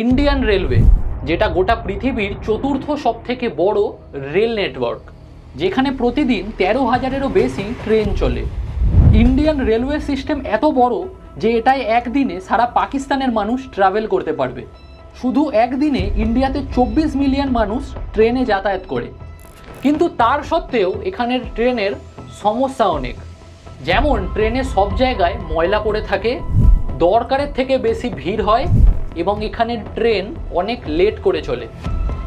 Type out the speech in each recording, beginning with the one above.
Indian railway যেটা গোটা পৃথিবীর চতুর্থ সব থেকে বড় রেল নেটওয়ার্ক যেখানে প্রতিদিন তেরো হাজারেরও বেশি ট্রেন চলে। ইন্ডিয়ান রেলওয়ে সিস্টেম এত বড় যে এটাই একদিনে সারা পাকিস্তানের মানুষ ট্রাভেল করতে পারবে। শুধু একদিনে ইন্ডিয়াতে চব্বিশ মিলিয়ন মানুষ ট্রেনে যাতায়াত করে। কিন্তু তার সত্ত্বেও এখানের ট্রেনের সমস্যা অনেক। যেমন ট্রেনে সব জায়গায় ময়লা পড়ে থাকে, দরকারের থেকে বেশি ভিড় হয় এবং এখানে ট্রেন অনেক লেট করে চলে।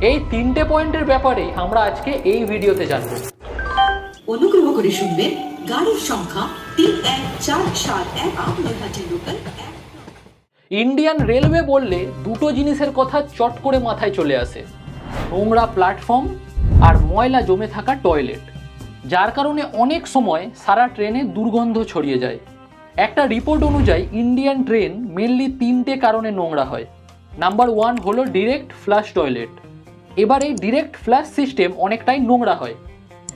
এই তিনটে পয়েন্টের ব্যাপারে আমরা আজকে এই ভিডিওতে জানব। অনুগ্রহ করে শুনবেন গাড়ির সংখ্যা তিন এক চার সাত এক আট লোকাল ইন্ডিয়ান রেলওয়ে বললে দুটো জিনিসের কথা চট করে মাথায় চলে আসে। নোংরা প্ল্যাটফর্ম আর ময়লা জমে থাকা টয়লেট। যার কারণে অনেক সময় সারা ট্রেনে দুর্গন্ধ ছড়িয়ে যায়। একটা রিপোর্ট অনুযায়ী ইন্ডিয়ান ট্রেন মেনলি তিনটে কারণে নোংরা হয়। নাম্বার ওয়ান হলো ডিরেক্ট ফ্লাশ টয়লেট এবার এই ডিরেক্ট ফ্ল্যাশ সিস্টেম অনেকটাই নোংরা হয়।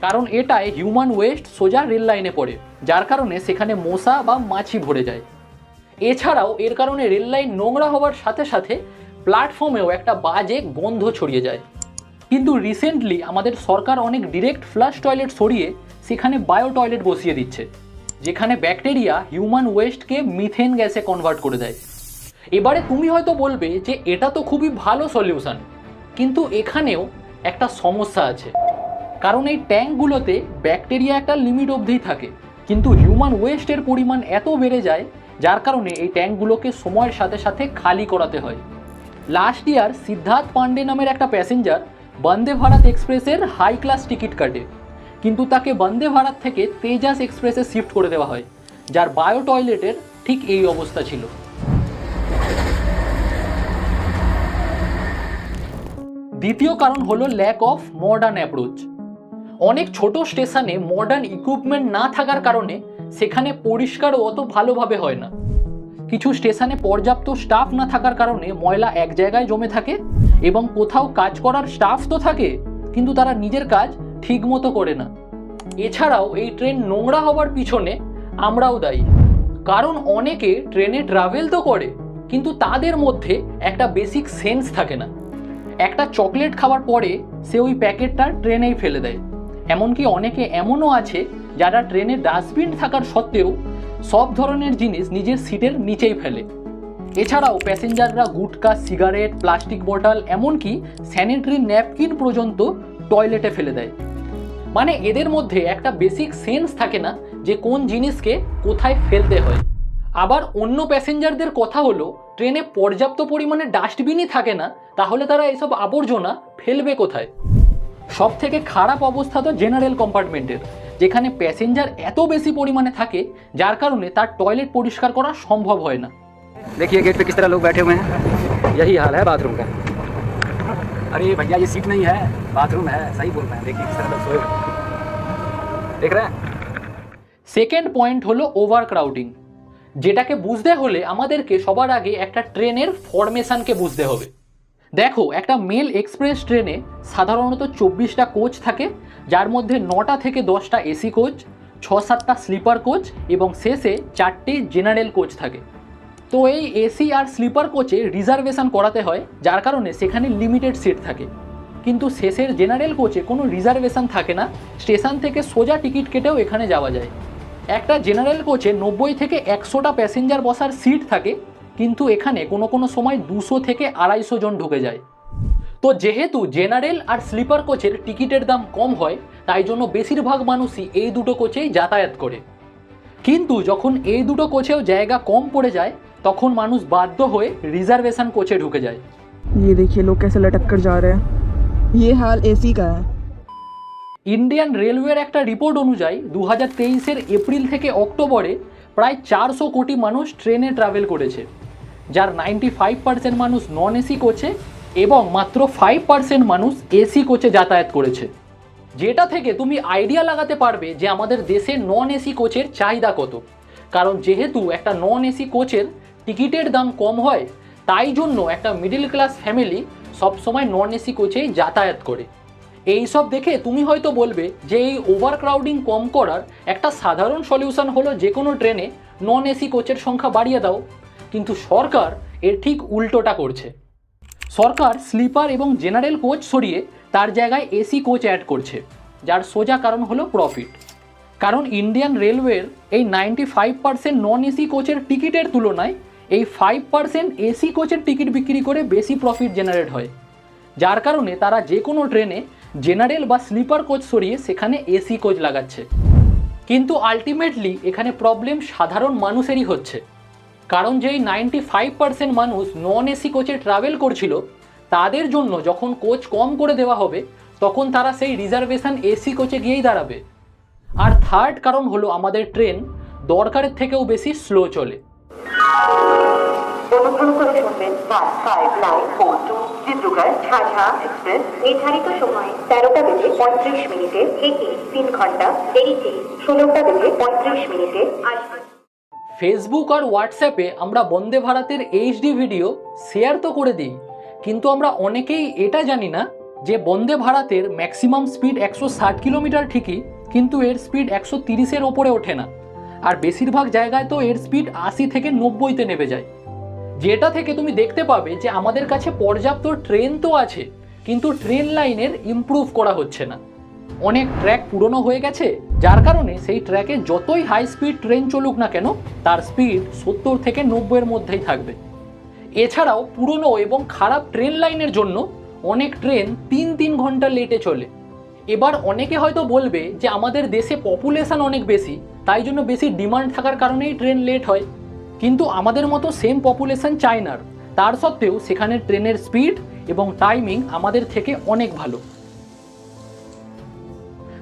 কারণ এটায় হিউম্যান ওয়েস্ট সোজা রেল লাইনে পড়ে, যার কারণে সেখানে মশা বা মাছি ভরে যায়। এছাড়াও এর কারণে রেল লাইন নোংরা হওয়ার সাথে সাথে প্ল্যাটফর্মেও একটা বাজে গন্ধ ছড়িয়ে যায়। কিন্তু রিসেন্টলি আমাদের সরকার অনেক ডিরেক্ট ফ্ল্যাশ টয়লেট সরিয়ে সেখানে বায়ো টয়লেট বসিয়ে দিচ্ছে। যেখানে ব্যাকটেরিয়া হিউম্যান ওয়েস্টকে মিথেন গ্যাসে কনভার্ট করে দেয়। এবারে তুমি হয়তো বলবে যে এটা তো খুবই ভালো সলিউশন, কিন্তু এখানেও একটা সমস্যা আছে। কারণ এই ট্যাঙ্কগুলোতে ব্যাকটেরিয়া একটা লিমিট অবধিই থাকে, কিন্তু হিউম্যান ওয়েস্টের পরিমাণ এত বেড়ে যায়, যার কারণে এই ট্যাঙ্কগুলোকে সময়ের সাথে সাথে খালি করাতে হয়। লাস্ট ইয়ার সিদ্ধার্থ পান্ডে নামের একটা প্যাসেঞ্জার বন্দে ভারত এক্সপ্রেসের হাই ক্লাস টিকিট কাটে। কিন্তু তাকে বন্দে ভারত থেকে তেজাস এক্সপ্রেসে শিফট করে দেওয়া হয়, যার বায়ো টয়লেটের ঠিক এই অবস্থা ছিল। দ্বিতীয় কারণ হলো ল্যাক অফ মডার্ন অ্যাপ্রোচ অনেক ছোট স্টেশনে মডার্ন ইকুইপমেন্ট না থাকার কারণে সেখানে পরিষ্কার অত ভালোভাবে হয় না। কিছু স্টেশনে পর্যাপ্ত স্টাফ না থাকার কারণে ময়লা এক জায়গায় জমে থাকে এবং কোথাও কাজ করার স্টাফ তো থাকে, কিন্তু তারা নিজের কাজ ঠিক মতো করে না। এছাড়াও এই ট্রেন নোংরা হওয়ার পিছনে আমরাও দায়ী। কারণ অনেকে ট্রেনে ট্রাভেল তো করে, কিন্তু তাদের মধ্যে একটা বেসিক সেন্স থাকে না। একটা চকলেট খাওয়ার পরে সে ওই প্যাকেটটা ট্রেনেই ফেলে দেয়। এমনকি অনেকে এমনও আছে, যারা ট্রেনে ডাস্টবিন থাকার সত্ত্বেও সব ধরনের জিনিস নিজের সিটের নিচেই ফেলে। এছাড়াও প্যাসেঞ্জাররা গুটকা সিগারেট প্লাস্টিক বোতল এমনকি স্যানিটারি ন্যাপকিন পর্যন্ত টয়লেটে ফেলে দেয়। মানে এদের মধ্যে একটা বেসিক সেন্স থাকে না যে কোন জিনিসকে কোথায় ফেলতে হয় আবার অন্য প্যাসেঞ্জারদের কথা হলো ট্রেনে পর্যাপ্ত পরিমাণে ডাস্টবিনই থাকে না তাহলে তারা এসব আবর্জনা ফেলবে কোথায় সব থেকে খারাপ অবস্থা তো জেনারেল কম্পার্টমেন্টের যেখানে প্যাসেঞ্জার এত বেশি পরিমাণে থাকে যার কারণে তার টয়লেট পরিষ্কার করা সম্ভব হয় না देखिए गेट पे किस तरह लोग बैठे हुए हैं यही हाल है बाथरूम का अरे भैया ये सीट नहीं है बाथरूम है सही बोल रहे हैं देखिए किस तरह लोग सोए हुए हैं। देख रहे हैं সেকেন্ড পয়েন্ট হলো ওভার ক্রাউডিং যেটাকে বুঝতে হলে আমাদেরকে সবার আগে একটা ট্রেনের ফরমেশনকে বুঝতে হবে দেখো একটা মেল এক্সপ্রেস ট্রেনে সাধারণত চব্বিশটা কোচ থাকে যার মধ্যে নটা থেকে দশটা এসি কোচ ছ সাতটা স্লিপার কোচ এবং শেষে চারটে জেনারেল কোচ থাকে তো এই এসি আর স্লিপার কোচে রিজার্ভেশন করাতে হয়, যার কারণে সেখানে লিমিটেড সিট থাকে। কিন্তু শেষের জেনারেল কোচে কোনো রিজার্ভেশন থাকে না, স্টেশন থেকে সোজা টিকিট কেটেও এখানে যাওয়া যায়। একটা জেনারেল কোচে নব্বই থেকে একশোটা প্যাসেঞ্জার বসার সিট থাকে, কিন্তু এখানে কোনো কোনো সময় দুশো থেকে আড়াইশো জন ঢুকে যায়। তো যেহেতু জেনারেল আর স্লিপার কোচের টিকিটের দাম কম হয়, তাই জন্য বেশিরভাগ মানুষই এই দুটো কোচেই যাতায়াত করে। কিন্তু যখন এই দুটো কোচেও জায়গা কম পড়ে যায় তখন মানুষ বাধ্য হয়ে রিজার্ভেশন কোচে ঢুকে যায় ये देखिए लोग कैसे लटक कर जा रहे हैं ये हाल एसी का है ইন্ডিয়ান রেলওয়ের একটা রিপোর্ট অনুযায়ী দু হাজার তেইশের এপ্রিল থেকে অক্টোবরে প্রায় চারশো কোটি মানুষ ট্রেনে ট্রাভেল করেছে যার নাইনটি ফাইভ পার্সেন্ট মানুষ নন এসি কোচে এবং মাত্র ফাইভ পার্সেন্ট মানুষ এসি কোচে যাতায়াত করেছে যেটা থেকে তুমি আইডিয়া লাগাতে পারবে যে আমাদের দেশে নন এসি কোচের চাহিদা কত কারণ যেহেতু একটা নন এসি কোচের টিকিটের দাম কম হয়, তাই জন্য একটা মিডল ক্লাস ফ্যামিলি সবসময় নন এসি কোচেই যাতায়াত করে। এই সব দেখে তুমি হয়তো বলবে যে এই ওভার ক্রাউডিং কম করার একটা সাধারণ সলিউশন হলো যে কোনো ট্রেনে নন এসি কোচের সংখ্যা বাড়িয়ে দাও। কিন্তু সরকার এর ঠিক উল্টোটা করছে। সরকার স্লিপার এবং জেনারেল কোচ সরিয়ে তার জায়গায় এসি কোচ অ্যাড করছে, যার সোজা কারণ হলো প্রফিট কারণ ইন্ডিয়ান রেলওয়ের এই ninety five percent non AC কোচের টিকিটের তুলনায় এই ফাইভ পার্সেন্ট এসি কোচের টিকিট বিক্রি করে বেশি প্রফিট জেনারেট হয়। যার কারণে তারা যে কোনো ট্রেনে জেনারেল বা স্লিপার কোচ সরিয়ে সেখানে এসি কোচ লাগাচ্ছে। কিন্তু আলটিমেটলি এখানে প্রবলেম সাধারণ মানুষেরই হচ্ছে। কারণ যেই নাইনটি ফাইভ পার্সেন্ট মানুষ নন এসি কোচে ট্রাভেল করছিল, তাদের জন্য যখন কোচ কম করে দেওয়া হবে, তখন তারা সেই রিজার্ভেশন এসি কোচে গিয়েই দাঁড়াবে। আর থার্ড কারণ হলো আমাদের ট্রেন দরকারের থেকেও বেশি স্লো চলে। অনুগ্রহ করে শুনবেন one five nine four two Dibrugarh Jhajha express নির্ধারিত সময় তেরোটা বেজে পঁয়ত্রিশ মিনিটে থেকে তিন ঘণ্টা দেরিতে। ষোলোটা বেজে পঁয়ত্রিশ মিনিটে আসবে। ফেসবুক আর হোয়াটসঅ্যাপে আমরা বন্দে ভারতের এইচডি ভিডিও শেয়ার তো করে দিই, কিন্তু আমরা অনেকেই এটা জানি না যে বন্দে ভারতের ম্যাক্সিমাম স্পিড একশো ষাট কিলোমিটার ঠিকই, কিন্তু এর স্পিড একশো তিরিশের ওপরে ওঠে না। আর বেশিরভাগ জায়গায় তো এর স্পিড আশি থেকে নব্বইতে নেমে যায়। যেটা থেকে তুমি দেখতে পাবে যে আমাদের কাছে পর্যাপ্ত ট্রেন তো আছে, কিন্তু ট্রেন লাইনের ইমপ্রুভ করা হচ্ছে না। অনেক ট্র্যাক পুরনো হয়ে গেছে, যার কারণে সেই ট্র্যাকে যতই হাই স্পিড ট্রেন চলুক না কেন, তার স্পিড সত্তর থেকে নব্বইয়ের মধ্যেই থাকবে। এছাড়াও পুরনো এবং খারাপ ট্রেন লাইনের জন্য অনেক ট্রেন তিন তিন ঘণ্টা লেটে চলে। এবার অনেকে হয়তো বলবে যে আমাদের দেশে পপুলেশন অনেক বেশি তাই জন্য বেশি ডিমান্ড থাকার কারণেই ট্রেন লেট হয়। কিন্তু আমাদের মতো সেম পপুলেশন চায়নার তার সত্ত্বেও সেখানে ট্রেনের স্পিড এবং টাইমিং আমাদের থেকে অনেক ভালো।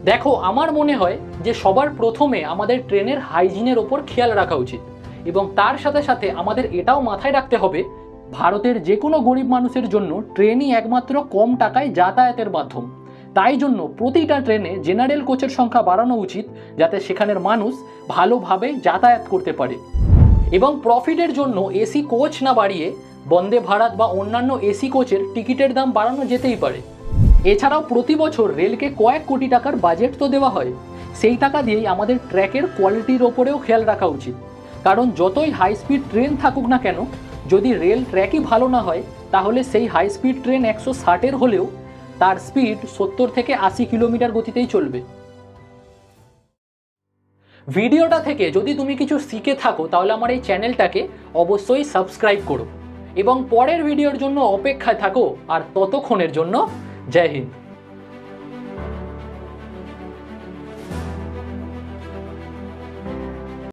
দেখো, আমার মনে হয় যে সবার প্রথমে আমাদের ট্রেনের হাইজিনের ওপর খেয়াল রাখা উচিত এবং তার সাথে সাথে আমাদের এটাও মাথায় রাখতে হবে, ভারতের যে কোনো গরিব মানুষের জন্য ট্রেনই একমাত্র কম টাকায় যাতায়াতের মাধ্যম। তাই জন্য প্রতিটা ট্রেনে জেনারেল কোচের সংখ্যা বাড়ানো উচিত যাতে সেখানের মানুষ ভালোভাবে যাতায়াত করতে পারে। এবং প্রফিটের জন্য এসি কোচ না বাড়িয়ে বন্দে ভারত বা অন্যান্য এসি কোচের টিকিটের দাম বাড়ানো যেতেই পারে। এছাড়াও প্রতি বছর রেলকে কয়েক কোটি টাকার বাজেট তো দেওয়া হয়। সেই টাকা দিয়েই আমাদের ট্র্যাকের কোয়ালিটির ওপরেও খেয়াল রাখা উচিত। কারণ যতই হাই স্পিড ট্রেন থাকুক না কেন, যদি রেল ট্র্যাকই ভালো না হয়, তাহলে সেই হাই স্পিড ট্রেন একশো ষাটের হলেও তার স্পিড সত্তর থেকে আশি কিলোমিটার গতিতেই চলবে। ভিডিওটা থেকে যদি তুমি কিছু শিখে থাকো, তাহলে আমার এই চ্যানেলটাকে অবশ্যই সাবস্ক্রাইব করো। এবং পরের ভিডিওর জন্য অপেক্ষায় থাকো, আর ততক্ষণের জন্য জয় হিন্দ।